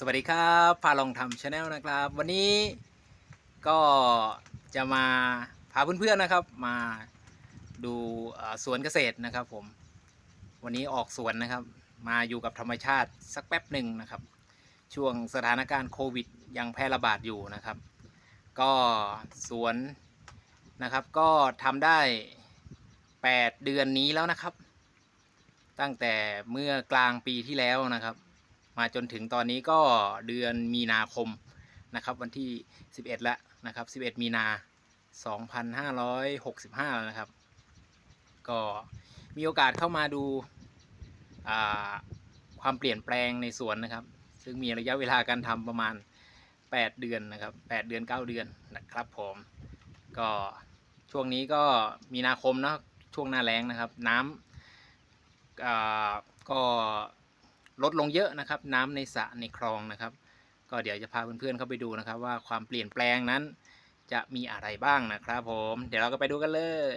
สวัสดีครับพาลองทำชาแนลนะครับ วันนี้ก็จะมาพาเพื่อนๆนะครับ มาดูสวนเกษตรนะครับ ผม วันนี้ออกสวนนะครับ มาอยู่กับธรรมชาติสักแป๊บหนึ่งนะครับ ช่วงสถานการณ์โควิดยังแพร่ระบาดอยู่นะครับ ก็สวนนะครับ ก็ทำได้ 8 เดือนนี้แล้วนะครับ ตั้งแต่เมื่อกลางปีที่แล้วนะครับ มาจนถึงตอนนี้ก็เดือนมีนาคมนะครับ วันที่ 11 แล้วนะครับ 11 มีนา 2565 แล้วนะครับ ก็มีโอกาสเข้ามาดูาความเปลี่ยนแปลงในสวนนะครับ ซึ่งมีระยะเวลาการทำประมาณ 8 เดือนนะครับ 8 เดือน 9 เดือนนะครับผมก็ช่วงนี้ก็มีนาคมเนาะช่วงหน้าแล้งนะครับ น้ำก็ ลดลงเยอะนะครับ น้ำในสระในคลองนะครับ ก็เดี๋ยวจะพาเพื่อนๆเข้าไปดูนะครับ ว่าความเปลี่ยนแปลงนั้นจะมีอะไรบ้างนะครับผม เดี๋ยวเราก็ไปดูกันเลย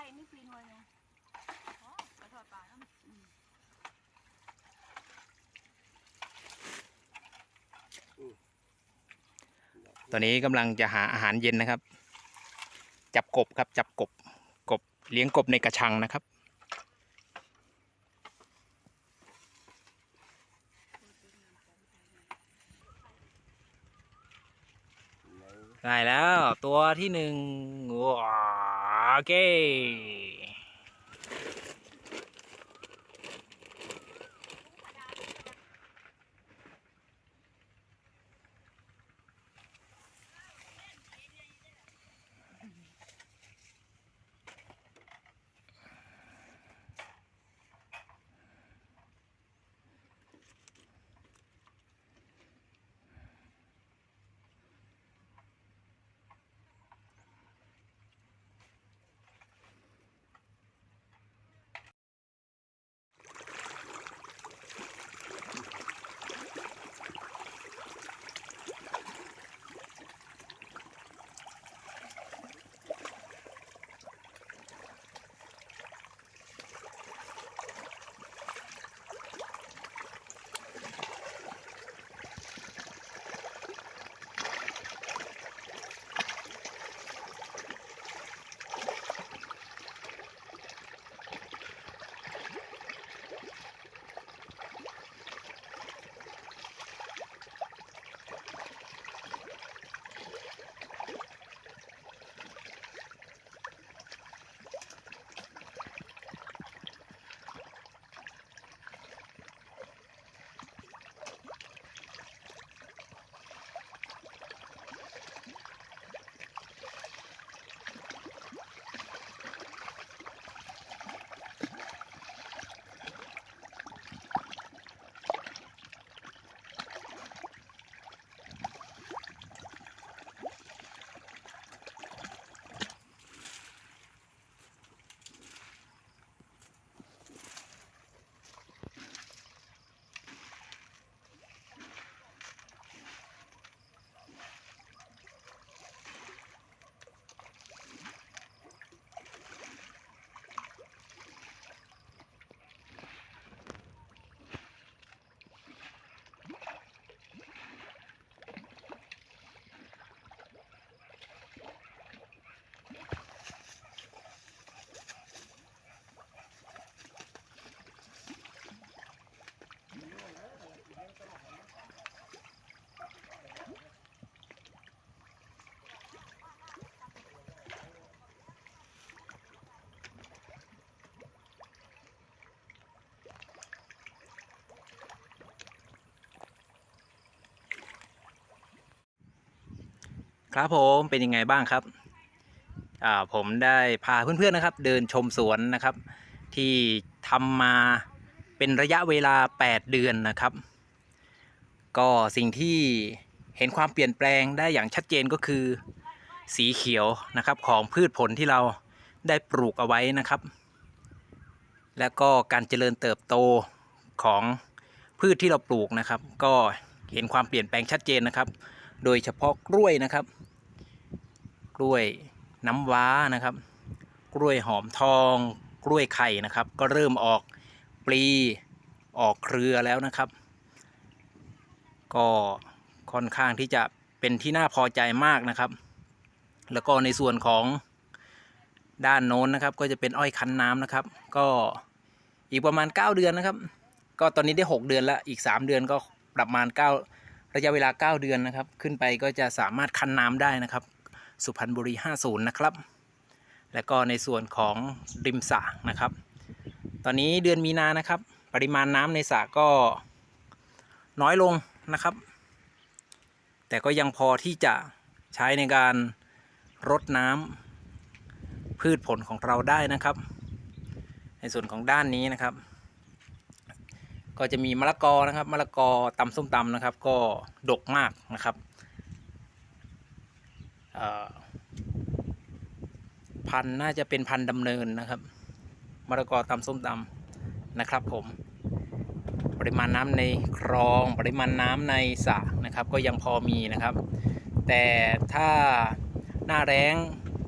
ใครนี่ปีนวยไงอ๋อไปทอดปลาแล้วตอนนี้กำลังจะหาอาหารเย็นนะครับ จับกบครับ จับกบ กบเลี้ยงกบในกระชังนะครับ ได้แล้วตัวที่หนึ่งว้า โครับผมเป็นยังไงบ้างครับอ่าผมได้พาเพื่อนๆนะครับ เดินชมสวนนะครับ ที่ทำมาเป็นระยะเวลา 8 เดือนนะครับ ก็สิ่งที่เห็นความเปลี่ยนแปลงได้อย่างชัดเจนก็คือ สีเขียวนะครับของพืชผลที่เราได้ปลูกเอาไว้นะครับ แล้วก็การเจริญเติบโตของพืชที่เราปลูกนะครับ ก็เห็นความเปลี่ยนแปลงชัดเจนนะครับ โดยเฉพาะกล้วยนะครับ กล้วยน้ำว้านะครับ กล้วยหอมทอง กล้วยไข่นะครับ ก็เริ่มออกปลีออกเครือแล้วนะครับ ก็ค่อนข้างที่จะเป็นที่น่าพอใจมากนะครับ แล้วก็ในส่วนของด้านโน้นนะครับ ก็จะเป็นอ้อยคั้นน้ำนะครับ ก็อีกประมาณ 9 เดือนนะครับ ก็ตอนนี้ได้ 6 เดือนแล้วอีก 3 เดือนก็ประมาณ 9 ระยะเวลา 9 เดือนนะครับ ขึ้นไปก็จะสามารถคั้นน้ำได้นะครับ สุพรรณบุรี 50 นะครับ และก็ในส่วนของริมสระนะครับ ตอนนี้เดือนมีนานะครับ ปริมาณน้ำในสระก็น้อยลงนะครับ แต่ก็ยังพอที่จะใช้ในการรดน้ำพืชผลของเราได้นะครับ ในส่วนของด้านนี้นะครับ ก็จะมีมะละกอนะครับมะละกอตำส้มตำนะครับ ก็ดกมากนะครับ พันน่าจะเป็นพันดำเนินนะครับมะละกอตำส้มตำนะครับผม ปริมาณน้ำในคลอง ปริมาณน้ำในสระนะครับ ก็ยังพอมีนะครับ แต่ถ้าหน้าแรง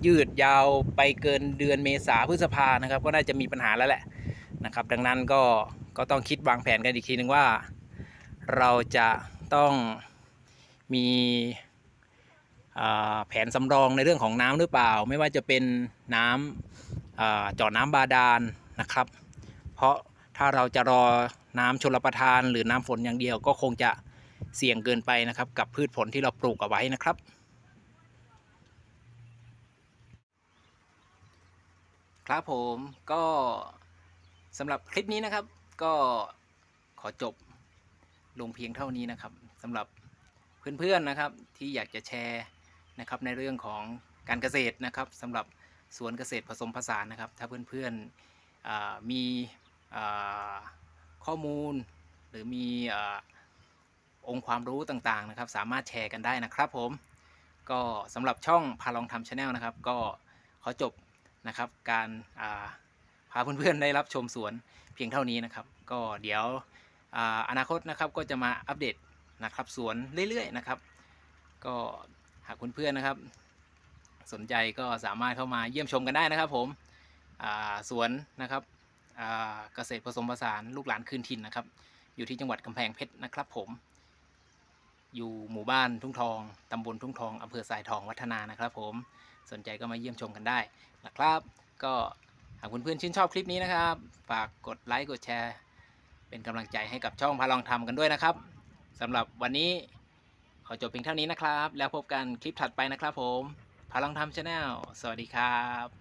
ยืดยาวไปเกินเดือนเมษาพฤษภานะครับ ก็น่าจะมีปัญหาแล้วแหละนะครับ ดังนั้นก็ก็ต้องคิดวางแผนกันอีกทีหนึ่งว่า เราจะต้องมี แผนสำรองในเรื่องของน้ำหรือเปล่า ไม่ว่าจะเป็นน้ำอจาะน้ำบาดาลนะครับ เพราะถ้าเราจะรอน้ำชลประทาน หรือน้ำฝนอย่างเดียวก็คงจะเสี่ยงเกินไปนะครับ กับพืชผลที่เราปลูกเอาไว้นะครับ ครับผมก็สำหรับคลิปนี้นะครับ ก็ขอจบลงเพียงเท่านี้นะครับสำหรับเพื่อนๆนะครับที่อยากจะแชร์ นะครับในเรื่องของการเกษตรนะครับสำหรับสวนเกษตรผสมผสานนะครับ ถ้าเพื่อนๆมีข้อมูล หรือมีองค์ความรู้ต่างๆนะครับ สามารถแชร์กันได้นะครับผม ก็สำหรับช่องพาลองทำชาแนลนะครับ ก็ขอจบนะครับการาพาเพื่อนๆได้รับชมสวนเพียงเท่านี้นะครับ ก็เดี๋ยวออนาคตนะครับก็จะมาอัปเดตนะครับสวนเรื่อยๆนะครับ ก็ากเพื่อนๆนะครับ สนใจก็สามารถเข้ามาเยี่ยมชมกันได้นะครับผมสวนนะครับเกษตรผสมผสานลูกหลานคืนถิ่นนะครับ อยู่ที่จังหวัดกำแพงเพชรนะครับผม อยู่หมู่บ้านทุ่งทองตำบลทุ่งทองอำเภอสายทองวัฒนานะครับผมสนใจก็มาเยี่ยมชมกันได้นะครับ ก็หากเพื่อนๆชื่นชอบคลิปนี้นะครับ ฝากกดไลค์กดแชร์ เป็นกำลังใจให้กับช่องพาลองทำกันด้วยนะครับสำหรับวันนี้ อจบเพียงเท่านี้นะครับ แล้วพบกันคลิปถัดไปนะครับผมพลังทำชาแนลสวัสดีครับ